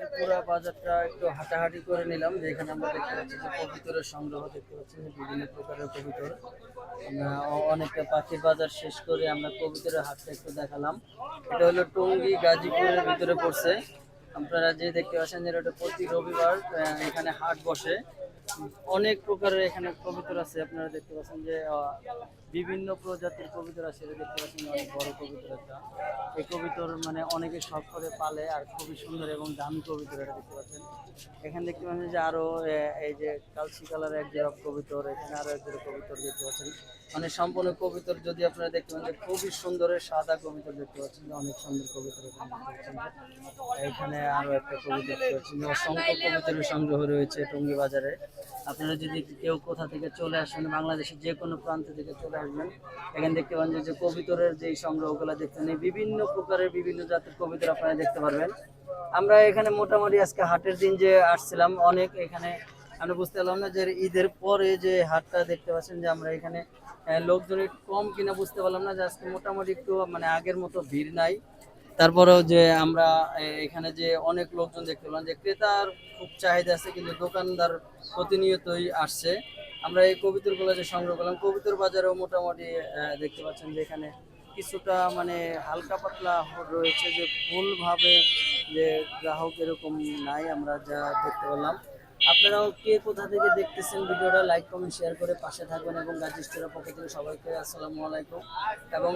আজকের পুরো বাজারটা একটু হাঁটাহাঁটি করে নিলাম, যে এখানে আমরা দেখতে পাচ্ছি যে কবুতরের সংগ্রহ দেখতে পাচ্ছি বিভিন্ন প্রকারের কবুতর অনেকটা পাখির বাজার শেষ করে আমরা কবুতরের হাটটা একটু দেখালাম। এটা হলো টঙ্গী গাজীপুরের ভিতরে পড়ছে। আপনারা যে দেখতে পাচ্ছেন যে এটা প্রতি রবিবার এখানে হাট বসে। অনেক প্রকারের এখানে কবিতর আছে, আপনারা দেখতে পাচ্ছেন যে বিভিন্ন প্রজাতির কবুতর আছে এটা দেখতে পাচ্ছেন অনেক বড় কবুতর এই কবুতর মানে অনেকে শখ করে পালে আর খুবই সুন্দর এবং দামি কবুতর এটা দেখতে পাচ্ছেন। এখানে দেখতে পাচ্ছেন যে আরও আহ, এই যে কালসি কালার এক জোড়া কবিতর এখানে আরও এক জোড়া কবুতর দেখতে পাচ্ছেন। মানে সম্পূর্ণ কবিতর যদি আপনারা দেখতে যে খুবই সুন্দর সাদা কবুতর দেখতে পাচ্ছেন অনেক সুন্দর কবুতর এখানে দেখতে পাচ্ছেন এখানে আরও একটা কবুতর দেখতে পাচ্ছেন অসংখ্য কবুতরের সংগ্রহ রয়েছে টঙ্গী বাজারে। আপনারা যদি কেউ কোথা থেকে চলে আসেন বাংলাদেশের যে কোনো প্রান্ত থেকে চলে আসবেন, এখানে দেখতে পান যে- যে কবিতরের যেই সংগ্রহগুলো দেখতেন এই বিভিন্ন প্রকারের বিভিন্ন জাতের কবিতর আপনারা দেখতে পারবেন। আমরা এখানে মোটামুটি আজকে হাটের দিন যে আসছিলাম, অনেক এখানে আমরা বুঝতে পারলাম না যে, ঈদের পরে যে হাটটা দেখতে পাচ্ছেন যে, আমরা এখানে লোকজন একটু কম কিনা বুঝতে পারলাম না যে, আজকে মোটামুটি একটু মানে আগের মতো ভিড় নাই। তারপরেও যে আমরা এখানে যে অনেক লোকজন দেখতে পেলাম যে ক্রেতার খুব চাহিদা আছে, কিন্তু দোকানদার প্রতিনিয়তই আসছে। আমরা এই কবিতরগুলো যে সংগ্রহ করলাম, কবিতর বাজারেও মোটামুটি দেখতে পাচ্ছেন যে এখানে কিছুটা মানে হালকা পাতলা রয়েছে যে ভুলভাবে যে গ্রাহক এরকম নাই, আমরা যা দেখতে পেলাম। আপনারাও কে কোথা থেকে দেখতেছেন ভিডিওটা লাইক কমেন্ট শেয়ার করে পাশে থাকবেন এবং গাজী স্টোরের পক্ষ থেকে সবাইকে আসসালামু আলাইকুম। এবং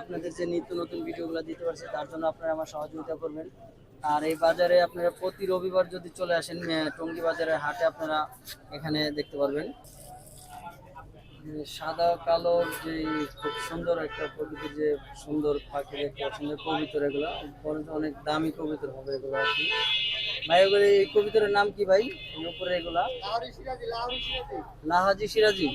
আপনাদের যে নিত্য নতুন ভিডিওগুলো দিতে পারছি, তার জন্য আপনারা আমার সহযোগিতা করবেন। আর এই বাজারে আপনারা প্রতি রবিবার যদি চলে আসেন টঙ্গী বাজারের হাটে আপনারা এখানে দেখতে পারবেন। সাদা কালো যে খুব সুন্দর একটা প্রকৃতির যে সুন্দর পাখি দেখতে যে কবিতর এগুলো অনেক দামি কবিতর হবে এগুলো আর কি। এগুলো এই কবিতরের নাম কি ভাই? উপরে এগুলা? লাহাজি সিরাজি?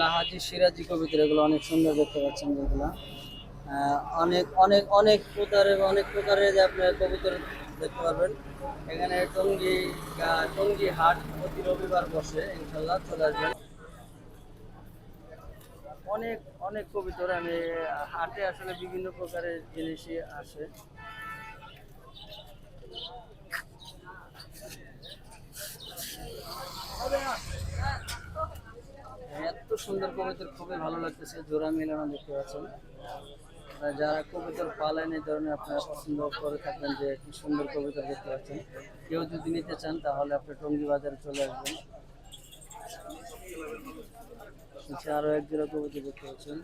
লাহাজি সিরাজি কবিতর এগুলো অনেক সুন্দর দেখতে পাচ্ছেন যেগুলা অনেক অনেক অনেক প্রকারের অনেক প্রকারের যে আপনার কবুতর দেখতে পারবেন। এখানে টঙ্গি টঙ্গি হাট প্রতি রবিবার বসে ইনশাল্লাহ চলে আসবেন। অনেক অনেক কবিতর আমি হাটে আসলে বিভিন্ন প্রকারের জিনিসই আসে। এত সুন্দর কবিতর খুবই ভালো লাগতেছে, জোড়া মিলানো দেখতে পাচ্ছেন। যারা কবিতর পালেন এই ধরনের আপনারা পছন্দ করে থাকবেন যে কি সুন্দর কবিতা দেখতে পাচ্ছেন, কেউ যদি নিতে চান তাহলে আপনি টঙ্গি বাজারে চলে আসবেন। নিচে আরও এক জোড়া কবিতা দেখতে পাচ্ছেন।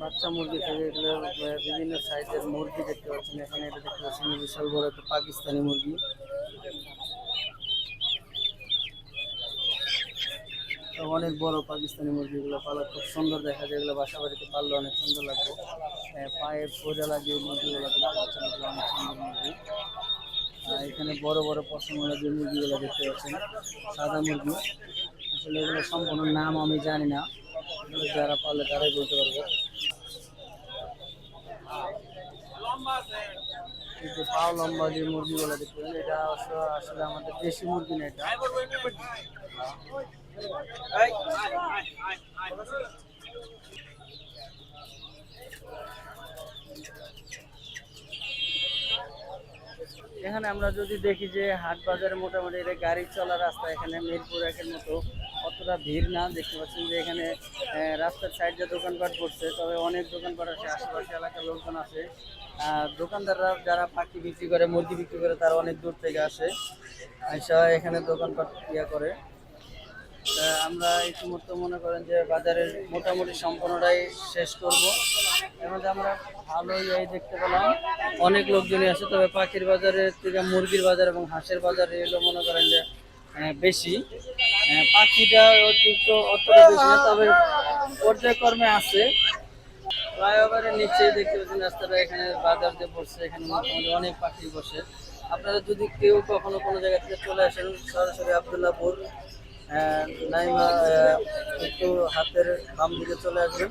বাচ্চা মুরগি থেকে এগুলো বিভিন্ন সাইজের মুরগি দেখতে পাচ্ছেন। এখানে এটা দেখতে পাচ্ছেন বিশাল বড় একটা পাকিস্তানি মুরগি। অনেক বড় পাকিস্তানি মুরগিগুলো পালা, খুব সুন্দর দেখা যায়, এগুলো বাসা বাড়িতে পাললে অনেক সুন্দর লাগবে। পায়ে পোজা লাগিয়ে মুরগিগুলো অনেক সুন্দর মুরগি। এখানে বড় বড় পশমওয়ালা যে মুরগিগুলো দেখতে পাচ্ছেন, সাদা মুরগি। আসলে এগুলো সম্পূর্ণ নাম আমি জানি না যারা পালে তারাই বলতে পারবে। যে পাও লম্বা যে মুরগিগুলো দেখতে এটা আসলে আমাদের দেশি মুরগি না এটা। এখানে আমরা যদি দেখি যে হাট বাজারে মোটামুটি এটা গাড়ি চলার রাস্তা এখানে, মিরপুর একের মতো অতটা ভিড় না। দেখতে পাচ্ছেন যে এখানে রাস্তার সাইডে দোকানপাট করছে তবে অনেক দোকানপাট আছে, আশেপাশে এলাকার লোকজন আছে। দোকানদাররা যারা পাখি বিক্রি করে, মুরগি বিক্রি করে, তারা অনেক দূর থেকে আসে। আইসা এখানে দোকানপাট ইয়া করে। আমরা ইতিমধ্যে মনে করেন যে বাজারের মোটামুটি সম্পূর্ণটাই শেষ করব। এর মধ্যে আমরা এই দেখতে পেলাম। অনেক লোকজনই আছে, তবে পাখির বাজারের থেকে মুরগির বাজার এবং হাঁসের বাজার এগুলো মনে করেন যে বেশি। পাখিটা অতিরিক্ত অতটা বেশি না, তবে পর্যায়ক্রমে আছে। ফ্লাইওভারের নিচে দেখতে পাচ্ছেন রাস্তাটা, এখানে বাজার যে বসছে, এখানে মোটামুটি অনেক পাখি বসে। আপনারা যদি কেউ কখনো কোনো জায়গা থেকে চলে আসেন, সরাসরি আবদুল্লাপুর নাইমা একটু হাতের বাম দিকে চলে আসবেন।